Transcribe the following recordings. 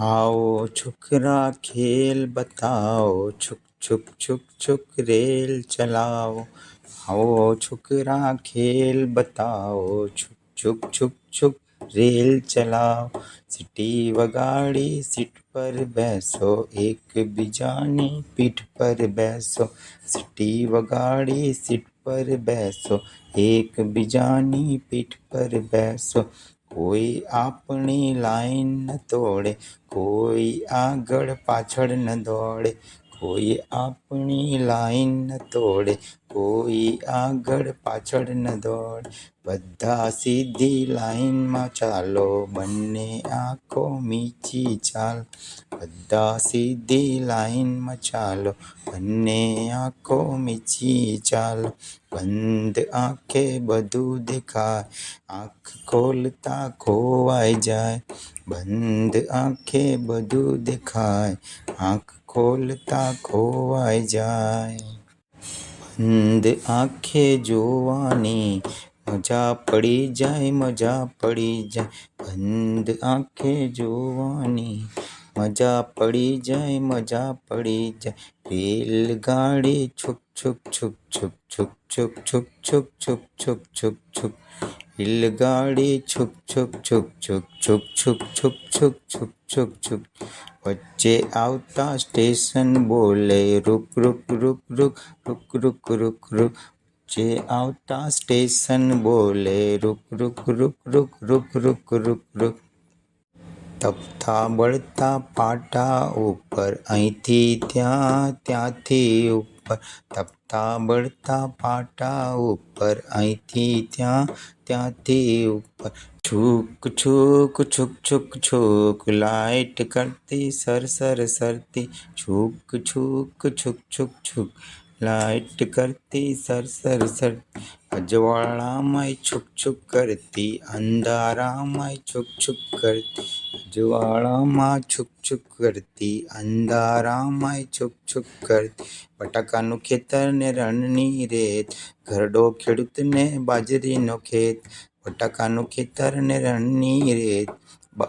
आओ छुकरा खेल बताओ, छुक छुक छुक छुक, रेल चलाओ। आओ, छुकरा खेल बताओ, छुक छुक छुक छुक, रेल चलाओ। सिटी वगाड़ी सीट पर बैसो, एक बिजानी पीठ पर बैसो। सिटी वगाड़ी सीट पर बैसो, एक बिजानी पीठ पर बैसो। કોઈ આપણી લાઈન ન તોડે, કોઈ આગળ પાછળ ન દોડે, કોઈ આપણી લાઈન ન તોડે, કોઈ આગળ પાછળ ન દોડે. બધા સીધી લાઈનમાં ચાલો, બંને આંખો મીચી ચાલ. બધા સીધી લાઈનમાં ચાલો બંને આંખો મીચી ચાલો બંધ આંખે બધું દેખાય આંખ ખોલતા ખોવાઈ જાય બંધ આંખે બધું દેખાય આંખ ખોલતા ખોવાઈ જાય બંધ આંખે જોવાની મજા પડી જાય મજા પડી જાય બંધ આંખે જોવાની મજા પડી જાય મજા પડી જાય રેલગાડી છુક છુક છુક છુક છુક છુક છુક છુક છુક છુક છુક છુક રેલગાડી છુક છુક છુક છુક છુક છુક છુક છુક છુક છુક છુક વચ્ચે આવતા સ્ટેશન બોલે રૂક રૂક રૂક રૂક રૂક રૂક રૂક રૂક જે આવતા સ્ટેશન બોલે રૂક રૂક રૂક રૂક રૂક રૂક રૂક રૂક તપતા બળતા પાટા ઉપર અહીંથી ત્યાં ત્યાંથી ઉપર તપતા બળતા પાટા ઉપર અહીંથી ત્યાં ત્યાંથી ઉપર છૂક છૂક છૂક છૂક છૂક લાઈટ કરતી સર સર સરતી છૂક છૂક છૂક છૂક છૂક લાઈટ કરતી સર સર સર અજવાળામાંય છૂક છૂક કરતી અંધારામાં છૂક છૂક કરતી, અજવાળામાં છૂક છૂક કરતી અંધારામાં છૂક છૂક કરતી. બટાકાનું ખેતર ને રણની રેત, ઘરડો ખેડૂતને બાજરીનો ખેત. બટાકાનું ખેતર ને રણની રેત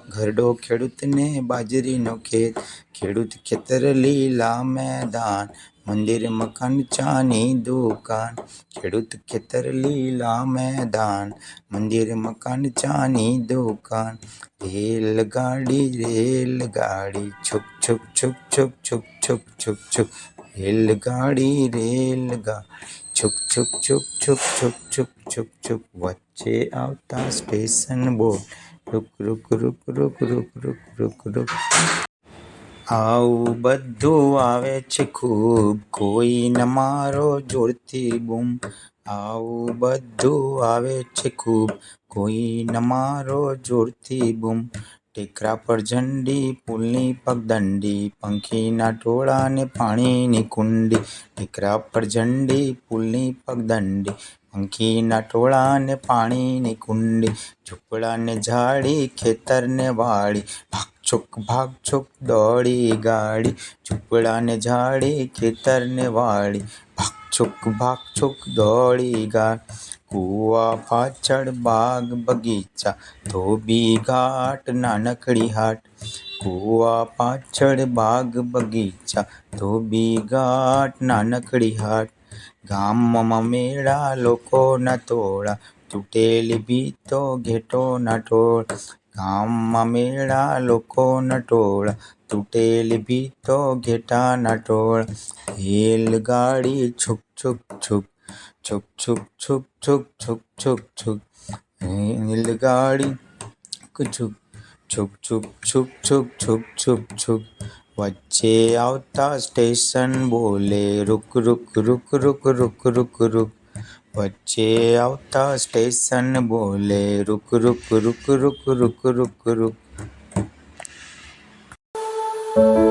ઘરડો ખેડૂતને બાજરીનો ખેત ખેડૂત ખેતર લીલા મેદાન મંદિર મકાન ચાની દુકાન ખેડૂત ખેતર લીલા મેદાન મંદિર મકાન ચાની દુકાન રેલગાડી રેલગાડી છુક છુક છુક છુક છુક છુક છુક છુક રેલગાડી રેલગાડી છુક છુક છુક છુક છુક છુક છુક છુક વચ્ચે આવતા સ્ટેશન બોર્ડ રૂક રૂક રૂક રૂક રૂક રૂક રૂક રૂક. આવું બધું આવે છે ખૂબ. કોઈ ન મારો જોરથી બૂમ. આવું બધું આવે છે ખૂબ. કોઈ ન મારો જોરથી બૂમ. ટેકરા પર ઝંડી પુલની પગદંડી પંખીના ટોળા ને પાણીની કુંડી ટેકરા પર ઝંડી પુલની પગદંડી પંખીના ટોળા ને પાણીની કુંડી ઝૂંપડા ને ઝાડી ખેતર ને વાડી ભાગ છોક ભાગ છોક દોડી ગાડી ઝૂંપડા ને ઝાડી ખેતર ને વાડી ભાગ છોક ભાગ છોક દોડી ગાડી કૂવા પાછળ બાગ બગીચા ધોબી ઘાટ નાનકડી હાટ કૂવા પાછળ બાગ બગીચા ધોબી ઘાટ નાનકડી હાટ ગામમાં મેળા લોકોના ટોળા તૂટેલી ભીતો ઘેટોના ટોળા ગામમાં મેળા લોકોના ટોળા તૂટેલી ભીતો ઘેટાના ટોળા રેલગાડી છુક છુક છુક छुक छुक छुक छुक छुक छुक छुक नील गाड़ी छुक छुक छुक छुक छुक छुक छुक छुक बच्चे आवता स्टेशन बोले रुक रुक रुक रुक रुक रुक रुक बच्चे आवता स्टेशन बोले रुक रुक रुक रुक रुक रुक रुक thank you